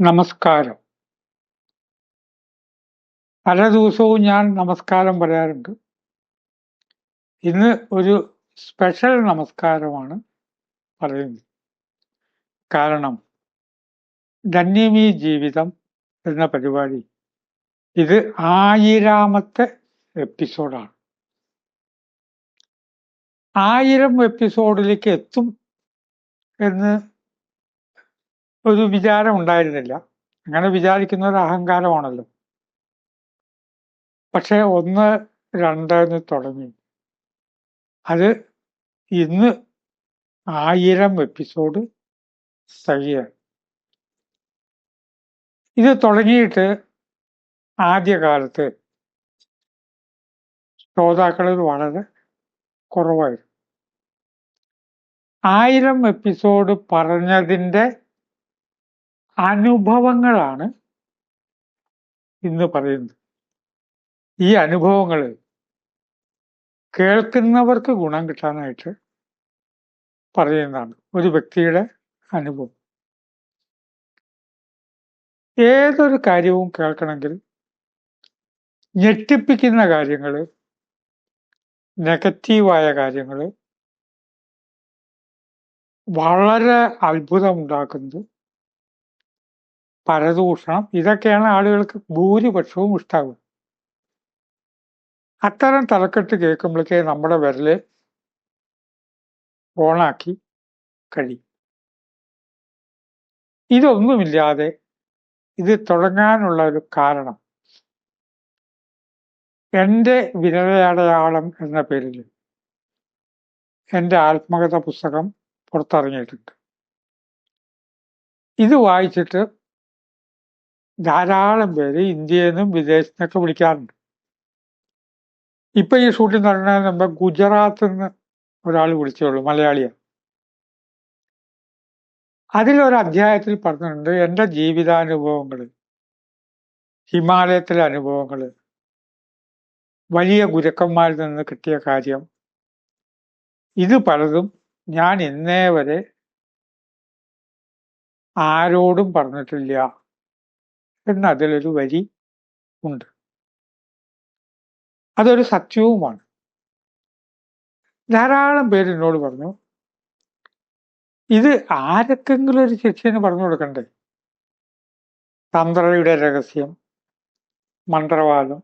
നമസ്കാരം. പല ദിവസവും ഞാൻ നമസ്കാരം പറയാറുണ്ട്. ഇന്ന് ഒരു സ്പെഷ്യൽ നമസ്കാരമാണ് പറയുന്നത്. കാരണം ധന്യമീ ജീവിതം എന്ന പരിപാടി ഇത് ആയിരാമത്തെ എപ്പിസോഡാണ്. ആയിരം എപ്പിസോഡിലേക്ക് എത്തും എന്ന് ഒരു വിചാരം ഉണ്ടായിരുന്നില്ല. അങ്ങനെ വിചാരിക്കുന്ന ഒരു അഹങ്കാരമാണല്ലോ. പക്ഷെ ഒന്ന് രണ്ടെന്ന് തുടങ്ങി. അത് ഇന്ന് ആയിരം എപ്പിസോഡ് സഹിയാണ്. ഇത് തുടങ്ങിയിട്ട് ആദ്യകാലത്ത് ശ്രോതാക്കളിൽ വളരെ കുറവായിരുന്നു. ആയിരം എപ്പിസോഡ് പറഞ്ഞതിന്റെ അനുഭവങ്ങളാണ് ഇന്ന് പറയുന്നത്. ഈ അനുഭവങ്ങൾ കേൾക്കുന്നവർക്ക് ഗുണം കിട്ടാനായിട്ട് പറയുന്നതാണ് ഒരു വ്യക്തിയുടെ അനുഭവം. ഏതൊരു കാര്യവും കേൾക്കണമെങ്കിൽ ഞെട്ടിപ്പിക്കുന്ന കാര്യങ്ങൾ നെഗറ്റീവായ കാര്യങ്ങൾ വളരെ അത്ഭുതമുണ്ടാക്കുന്നത് പരദൂഷണം. ഇതൊക്കെയാണ് ആളുകൾക്ക് ഭൂരിപക്ഷവും ഇഷ്ടാവുക. അത്തരം തലക്കെട്ട് കേൾക്കുമ്പോഴേക്കേ നമ്മുടെ വിരൽ ഓണാക്കി കഴിയും. ഇതൊന്നുമില്ലാതെ ഇത് തുടങ്ങാനുള്ള ഒരു കാരണം എന്റെ വിരലടയാളം എന്ന പേരിൽ എന്റെ ആത്മകഥ പുസ്തകം പുറത്തിറങ്ങിയിട്ടുണ്ട്. ഇത് വായിച്ചിട്ട് ധാരാളം പേര് ഇന്ത്യയിൽ നിന്നും വിദേശത്തു നിന്നൊക്കെ വിളിക്കാറുണ്ട്. ഇപ്പൊ ഈ ഷൂട്ടിംഗ് നടന്നതിന് നമ്മൾ ഗുജറാത്തിൽ നിന്ന് ഒരാൾ വിളിച്ചോളൂ മലയാളിയാണ് അതിലൊരു അധ്യായത്തിൽ പറഞ്ഞിട്ടുണ്ട് എന്റെ ജീവിതാനുഭവങ്ങൾ ഹിമാലയത്തിലെ അനുഭവങ്ങൾ വലിയ ഗുരുക്കന്മാരിൽ നിന്ന് കിട്ടിയ കാര്യം ഇത് പലതും ഞാൻ ഇന്നേ വരെ ആരോടും പറഞ്ഞിട്ടില്ല. എന്ന് അതിലൊരു വരി ഉണ്ട്. അതൊരു സത്യവുമാണ്. ധാരാളം പേര് എന്നോട് പറഞ്ഞു ഇത് ആരൊക്കെങ്കിലും ഒരു ശിക്ഷന് പറഞ്ഞു കൊടുക്കണ്ടേ? തന്ത്രയുടെ രഹസ്യം മന്ത്രവാദം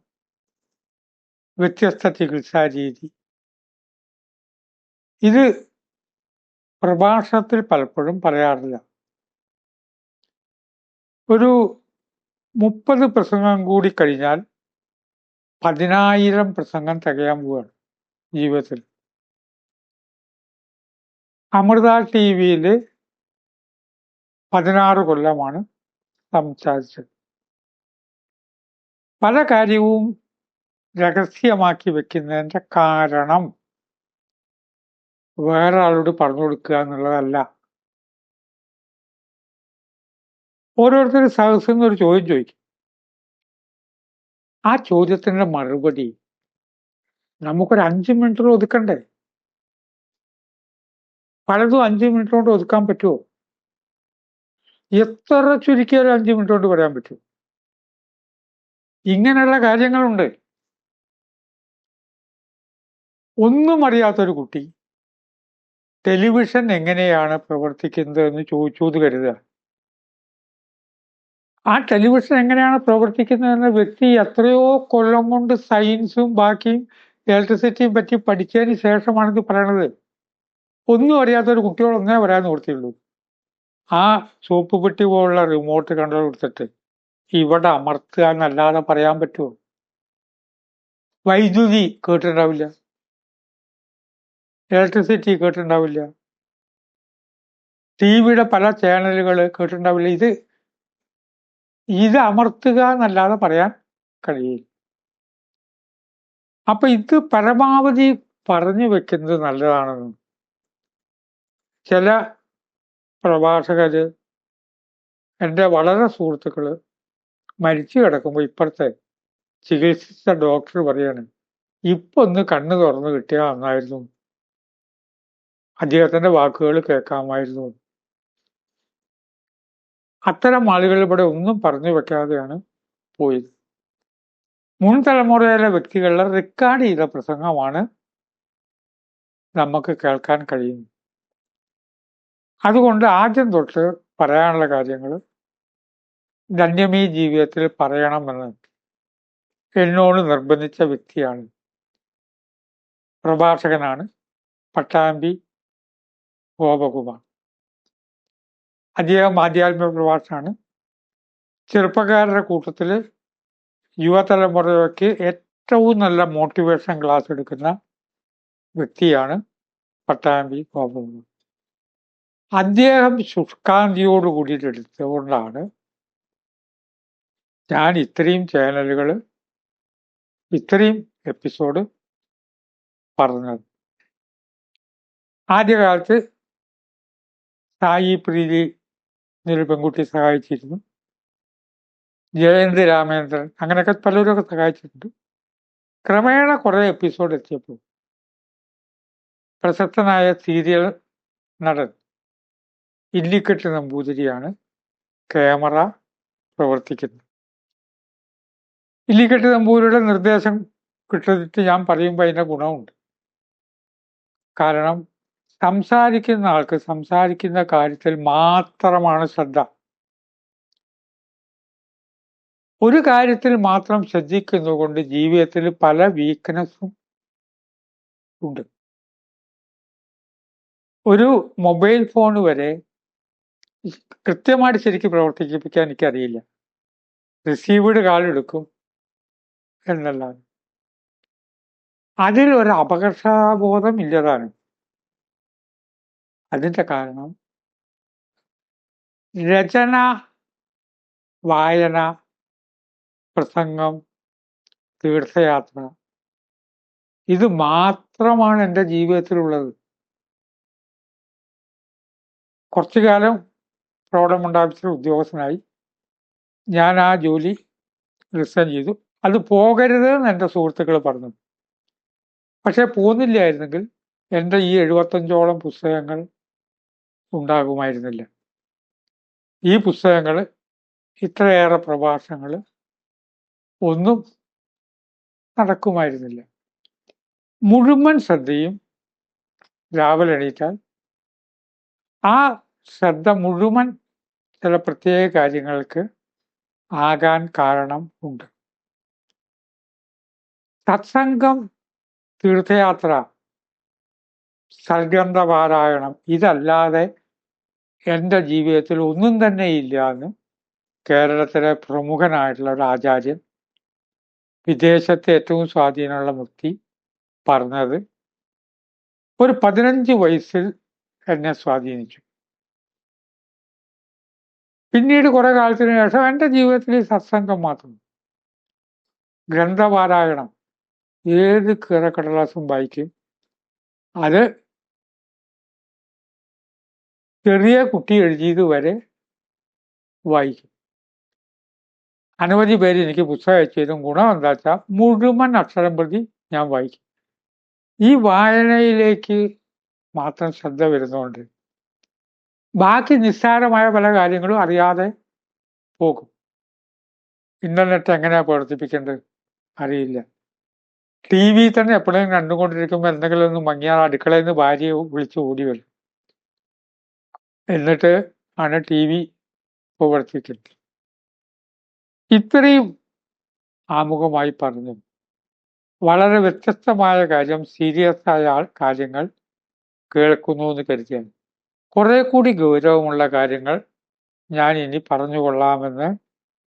വ്യത്യസ്ത ചികിത്സാ രീതി. ഇത് പ്രഭാഷണത്തിൽ പലപ്പോഴും പറയാറില്ല. ഒരു മുപ്പത് പ്രസംഗം കൂടി കഴിഞ്ഞാൽ പതിനായിരം പ്രസംഗം തികയാൻ പോവുകയാണ് ജീവിതത്തിൽ. അമൃത ടി വിയിൽ പതിനാറ് കൊല്ലമാണ് സംസാരിച്ചത്. പല കാര്യവും രഹസ്യമാക്കി വെക്കുന്നതിന്റെ കാരണം വേറെ ആളോട് പറഞ്ഞു കൊടുക്കുക എന്നുള്ളതല്ല. ഓരോരുത്തർ സഹസിന്ന് ഒരു ചോദ്യം ചോദിക്കും. ആ ചോദ്യത്തിന്റെ മറുപടി നമുക്കൊരു അഞ്ച് മിനിറ്റിൽ ഒതുക്കണ്ടേ? പലതും അഞ്ച് മിനിറ്റ് കൊണ്ട് ഒതുക്കാൻ പറ്റുമോ? എത്ര ചുരുക്കിയാലും അഞ്ച് മിനിറ്റ് കൊണ്ട് പറയാൻ പറ്റും. ഇങ്ങനെയുള്ള കാര്യങ്ങളുണ്ട്. ഒന്നും അറിയാത്തൊരു കുട്ടി ടെലിവിഷൻ എങ്ങനെയാണ് പ്രവർത്തിക്കുന്നത് എന്ന് ചോദിച്ചു കരുതുക. ആ ടെലിവിഷൻ എങ്ങനെയാണ് പ്രവർത്തിക്കുന്നതെന്ന് വ്യക്തി എത്രയോ കൊല്ലം കൊണ്ട് സയൻസും ബാക്കിയും ഇലക്ട്രിസിറ്റിയും പറ്റി പഠിച്ചതിന് ശേഷമാണ് ഇത് പറയണത്. ഒന്നും അറിയാത്തൊരു കുട്ടികളൊന്നേ ഒന്നേ പറയാൻ നിർത്തിയുള്ളൂ ആ സോപ്പ് പെട്ടി പോലുള്ള റിമോട്ട് കൺട്രോൾ കൊടുത്തിട്ട് ഇവിടെ അമർത്തുക എന്നല്ലാതെ പറയാൻ പറ്റുമോ വൈദ്യുതി കേട്ടിട്ടുണ്ടാവില്ല. ഇലക്ട്രിസിറ്റി കേട്ടിട്ടുണ്ടാവില്ല. ടി വിയുടെ പല ചാനലുകൾ കേട്ടിട്ടുണ്ടാവില്ല. ഇത് ഇത് അമർത്തുക എന്നല്ലാതെ പറയാൻ കഴിയില്ല. അപ്പൊ ഇത് പരമാവധി പറഞ്ഞു വെക്കുന്നത് നല്ലതാണെന്ന്. ചില പ്രഭാഷകര് എന്റെ വളരെ സുഹൃത്തുക്കൾ മരിച്ചു കിടക്കുമ്പോൾ ഇപ്പുറത്തെ ചികിത്സിച്ച ഡോക്ടർ പറയാണ് ഇപ്പൊ ഒന്ന് കണ്ണു തുറന്നു കിട്ടിയാൽ നന്നായിരുന്നു. അദ്ദേഹത്തിന്റെ വാക്കുകൾ കേൾക്കാമായിരുന്നു. അത്തരം ആളുകൾ ഇവിടെ ഒന്നും പറഞ്ഞു വെക്കാതെയാണ് പോയത്. മുൻ തലമുറയിലെ വ്യക്തികളുടെ റെക്കോർഡ് ചെയ്ത പ്രസംഗമാണ് നമുക്ക് കേൾക്കാൻ കഴിയുന്നത്. അതുകൊണ്ട് ആദ്യം തൊട്ട് പറയാനുള്ള കാര്യങ്ങൾ ധന്യമീ ജീവിതത്തിൽ പറയണമെന്ന് എന്നോട് നിർബന്ധിച്ച വ്യക്തിയാണ് പ്രഭാഷകനാണ് പട്ടാമ്പി ഗോപകുമാർ. അദ്ദേഹം ആധ്യാത്മിക പ്രഭാഷകനാണ് ചെറുപ്പക്കാരുടെ കൂട്ടത്തിൽ യുവതലമുറയ്ക്ക് ഏറ്റവും നല്ല മോട്ടിവേഷൻ ക്ലാസ് എടുക്കുന്ന വ്യക്തിയാണ് പട്ടാമ്പി ഗോപകുമാർ. അദ്ദേഹം ശുഷ്കാന്തിയോട് കൂടിയിട്ടെടുത്തുകൊണ്ടാണ് ഞാൻ ഇത്രയും ചാനലുകൾ ഇത്രയും എപ്പിസോഡ് പറഞ്ഞത്. ആദ്യകാലത്ത് സായി പ്രീതി എന്നൊരു പെൺകുട്ടി സഹായിച്ചിരുന്നു. ജയന്ത് രാമേന്ദ്രൻ അങ്ങനെയൊക്കെ പലരൊക്കെ സഹായിച്ചിട്ടുണ്ട്. ക്രമേണ കുറേ എപ്പിസോഡ് എത്തിയപ്പോൾ പ്രശസ്തനായ സീരിയൽ നടൻ ഇല്ലിക്കെട്ട് നമ്പൂതിരിയാണ് ക്യാമറ പ്രവർത്തിക്കുന്നത്. ഇല്ലിക്കെട്ട് നമ്പൂതിരിയുടെ നിർദ്ദേശം കിട്ടിയിട്ട് ഞാൻ പറയുമ്പോൾ അതിന്റെ ഗുണമുണ്ട്. കാരണം സംസാരിക്കുന്ന ആൾക്ക് സംസാരിക്കുന്ന കാര്യത്തിൽ മാത്രമാണ് ശ്രദ്ധ. ഒരു കാര്യത്തിൽ മാത്രം ശ്രദ്ധിക്കുന്നതുകൊണ്ട് ജീവിതത്തിൽ പല വീക്ക്നെസ്സും ഉണ്ട്. ഒരു മൊബൈൽ ഫോൺ വരെ കൃത്യമായിട്ട് ശരിക്കും പ്രവർത്തിപ്പിക്കാൻ എനിക്കറിയില്ല. റിസീവ്ഡ് കാലെടുക്കും എന്നല്ലാതെ അതിൽ ഒരു അപകർഷബോധം ഇല്ലതാണ്. അതിന്റെ കാരണം രചന വായന പ്രസംഗം തീർത്ഥയാത്ര. ഇത് മാത്രമാണ് എന്റെ ജീവിതത്തിലുള്ളത്. കുറച്ചു കാലം പ്രൗഢമുണ്ടാഫീസിൽ ഉദ്യോഗസ്ഥനായി ഞാൻ ആ ജോലി റിസൈൻ ചെയ്തു. അത് പോകരുത് എന്ന് എന്റെ സുഹൃത്തുക്കൾ പറഞ്ഞു. പക്ഷെ പോകുന്നില്ലായിരുന്നെങ്കിൽ എന്റെ ഈ എഴുപത്തഞ്ചോളം പുസ്തകങ്ങൾ ഉണ്ടാകുമായിരുന്നില്ല. ഈ പുസ്തകങ്ങൾ ഇത്രയേറെ പ്രഭാഷണങ്ങൾ ഒന്നും നടക്കുമായിരുന്നില്ല. മുഴുവൻ ശ്രദ്ധയും രാവിലെ എണീറ്റാൽ ആ ശ്രദ്ധ മുഴുവൻ ചില പ്രത്യേക കാര്യങ്ങൾക്ക് ആകാൻ കാരണം ഉണ്ട്. സത്സംഗം തീർത്ഥയാത്ര സൽഗ്രന്ഥപാരായണം ഇതല്ലാതെ എന്റെ ജീവിതത്തിൽ ഒന്നും തന്നെ ഇല്ല എന്ന് കേരളത്തിലെ പ്രമുഖനായിട്ടുള്ള ഒരു ആചാര്യൻ വിദേശത്തെ ഏറ്റവും സ്വാധീനമുള്ള മുക്തി പറഞ്ഞത് ഒരു പതിനഞ്ച് വയസ്സിൽ എന്നെ സ്വാധീനിച്ചു. പിന്നീട് കുറെ കാലത്തിന് ശേഷം എന്റെ ജീവിതത്തിൽ സത്സംഗം മാത്രം. ഗ്രന്ഥപാരായണം ഏത് കീറക്കടലാസും വായിക്കും. അത് ചെറിയ കുട്ടി എഴുതിയത് വരെ വായിക്കും. അനവധി പേര് എനിക്ക് പുസ്തകം അയച്ചതും ഗുണം എന്താ വെച്ചാൽ മുഴുവൻ അക്ഷരം പ്രതി ഞാൻ വായിക്കും. ഈ വായനയിലേക്ക് മാത്രം ശ്രദ്ധ വരുന്നുണ്ട് ബാക്കി നിസ്സാരമായ പല കാര്യങ്ങളും അറിയാതെ പോകും. ഇന്റർനെറ്റ് എങ്ങനെയാ പ്രവർത്തിപ്പിക്കേണ്ടത് അറിയില്ല. ടി വി തന്നെ എപ്പോഴും കണ്ടുകൊണ്ടിരിക്കുമ്പോൾ എന്തെങ്കിലും ഒന്ന് മങ്ങിയാൽ അടുക്കളയിൽ നിന്ന് ഭാര്യയെ വിളിച്ച് ഓടി വരും. എന്നിട്ട് ആണ് ടി വി പ്രവർത്തിക്കുന്നത്. ഇത്രയും ആമുഖമായി പറഞ്ഞു. വളരെ വ്യത്യസ്തമായ കാര്യം സീരിയസ് ആയ കാര്യങ്ങൾ കേൾക്കുന്നു എന്ന് കരുതിയാണ്. കുറെ കൂടി ഗൗരവമുള്ള കാര്യങ്ങൾ ഞാൻ ഇനി പറഞ്ഞുകൊള്ളാമെന്ന്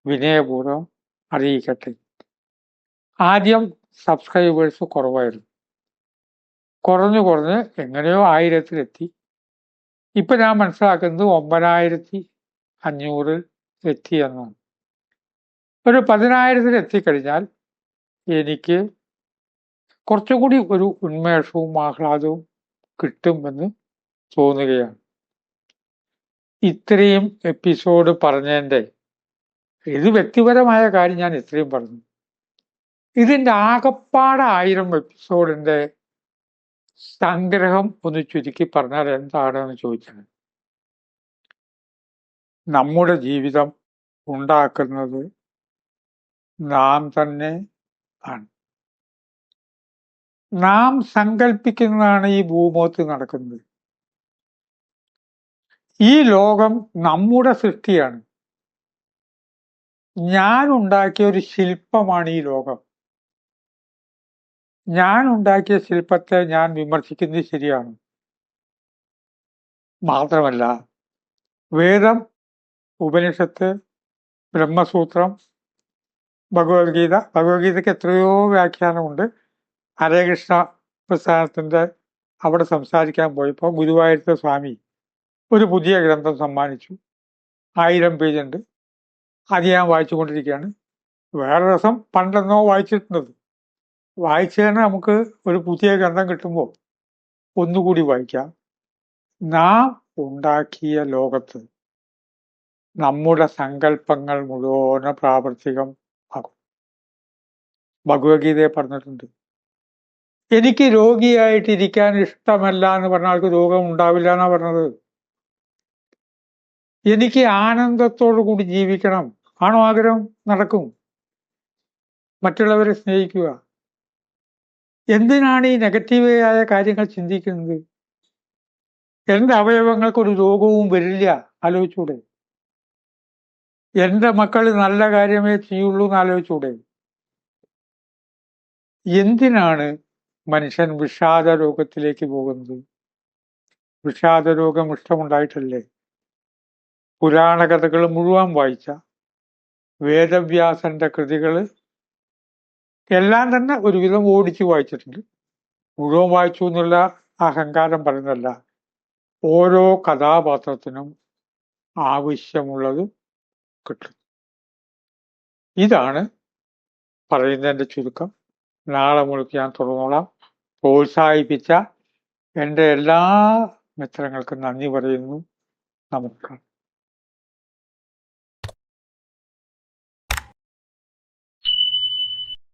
വിനയപൂർവം അറിയിക്കട്ടെ. ആദ്യം സബ്സ്ക്രൈബേഴ്സ് കുറവായിരുന്നു. കുറഞ്ഞു കുറഞ്ഞ് എങ്ങനെയോ ആയിരത്തിലെത്തി. ഇപ്പൊ ഞാൻ മനസ്സിലാക്കുന്നത് ഒമ്പതിനായിരത്തി അഞ്ഞൂറിൽ എത്തി എന്നാണ് ഒരു പതിനായിരത്തിൽ എത്തിക്കഴിഞ്ഞാൽ എനിക്ക് കുറച്ചുകൂടി ഒരു ഉന്മേഷവും ആഹ്ലാദവും കിട്ടുമെന്ന് തോന്നുകയാണ്. ഇത്രയും എപ്പിസോഡ് പറഞ്ഞതിന്റെ ഇത് വ്യക്തിപരമായ കാര്യം ഞാൻ ഇത്രയും പറഞ്ഞു. ഇതിന്റെ ആകപ്പാട് ആയിരം എപ്പിസോഡിന്റെ സംഗ്രഹം ഒന്ന് ചുരുക്കി പറഞ്ഞാൽ എന്താണെന്ന് ചോദിച്ചാൽ നമ്മുടെ ജീവിതം ഉണ്ടാക്കുന്നത് നാം തന്നെ ആണ്. നാം സങ്കല്പിക്കുന്നതാണ് ഈ ഭൂമോത്ത് നടക്കുന്നത്. ഈ ലോകം നമ്മുടെ സൃഷ്ടിയാണ്. ഞാൻ ഉണ്ടാക്കിയ ഒരു ശില്പമാണ് ഈ ലോകം. ഞാൻ ഉണ്ടാക്കിയ ശില്പത്തെ ഞാൻ വിമർശിക്കുന്നത് ശരിയാണ്. മാത്രമല്ല വേദം ഉപനിഷത്ത് ബ്രഹ്മസൂത്രം ഭഗവത്ഗീത ഭഗവത്ഗീതയ്ക്ക് എത്രയോ വ്യാഖ്യാനമുണ്ട്. ഹരേകൃഷ്ണ പ്രസ്ഥാനത്തിന്റെ അവിടെ സംസാരിക്കാൻ പോയപ്പോൾ ഗുരുവായൂരത്തെ സ്വാമി ഒരു പുതിയ ഗ്രന്ഥം സമ്മാനിച്ചു. ആയിരം പേജുണ്ട്. അത് ഞാൻ വായിച്ചുകൊണ്ടിരിക്കുകയാണ്. വേറെ രസം പണ്ടെന്നോ വായിച്ചിട്ടുണ്ടത് വായിച്ചതിന് നമുക്ക് ഒരു പുതിയ ഗ്രന്ഥം കിട്ടുമ്പോൾ ഒന്നുകൂടി വായിക്കാം. നാം ഉണ്ടാക്കിയ ലോകത്ത് നമ്മുടെ സങ്കല്പങ്ങൾ മുഴുവന പ്രാവർത്തികം ആകും. ഭഗവത്ഗീതയെ പറഞ്ഞിട്ടുണ്ട് എനിക്ക് രോഗിയായിട്ടിരിക്കാൻ ഇഷ്ടമല്ല എന്ന് പറഞ്ഞ ആൾക്ക് രോഗം ഉണ്ടാവില്ല എന്നാ പറഞ്ഞത്? എനിക്ക് ആനന്ദത്തോടു കൂടി ജീവിക്കണം ആണോ ആഗ്രഹം നടക്കും? മറ്റുള്ളവരെ സ്നേഹിക്കുക. എന്തിനാണ് ഈ നെഗറ്റീവായ കാര്യങ്ങൾ ചിന്തിക്കുന്നത്? എന്റെ അവയവങ്ങൾക്ക് ഒരു രോഗവും വരില്ല? ആലോചിച്ചൂടെ. എന്റെ മക്കൾ നല്ല കാര്യമേ ചെയ്യുള്ളൂ എന്ന് ആലോചിച്ചൂടെ. എന്തിനാണ് മനുഷ്യൻ വിഷാദ രോഗത്തിലേക്ക് പോകുന്നത്? വിഷാദ രോഗം ഇഷ്ടമുണ്ടായിട്ടല്ലേ? പുരാണ കഥകൾ മുഴുവൻ വായിച്ച വേദവ്യാസന്റെ കൃതികൾ എല്ലാം തന്നെ ഒരുവിധം ഓടിച്ചു വായിച്ചിട്ടുണ്ട്. മുഴുവൻ വായിച്ചു എന്നുള്ള അഹങ്കാരം പറയുന്നല്ല ഓരോ കഥാപാത്രത്തിനും ആവശ്യമുള്ളത് കിട്ടും. ഇതാണ് പറയുന്നതിന്റെ ചുരുക്കം. നാളെ മുഴുക്ക് ഞാൻ തുടർന്നോളാം. പ്രോത്സാഹിപ്പിച്ച എന്റെ എല്ലാ മിത്രങ്ങൾക്കും നന്ദി പറയുന്നു. നമസ്കാരം.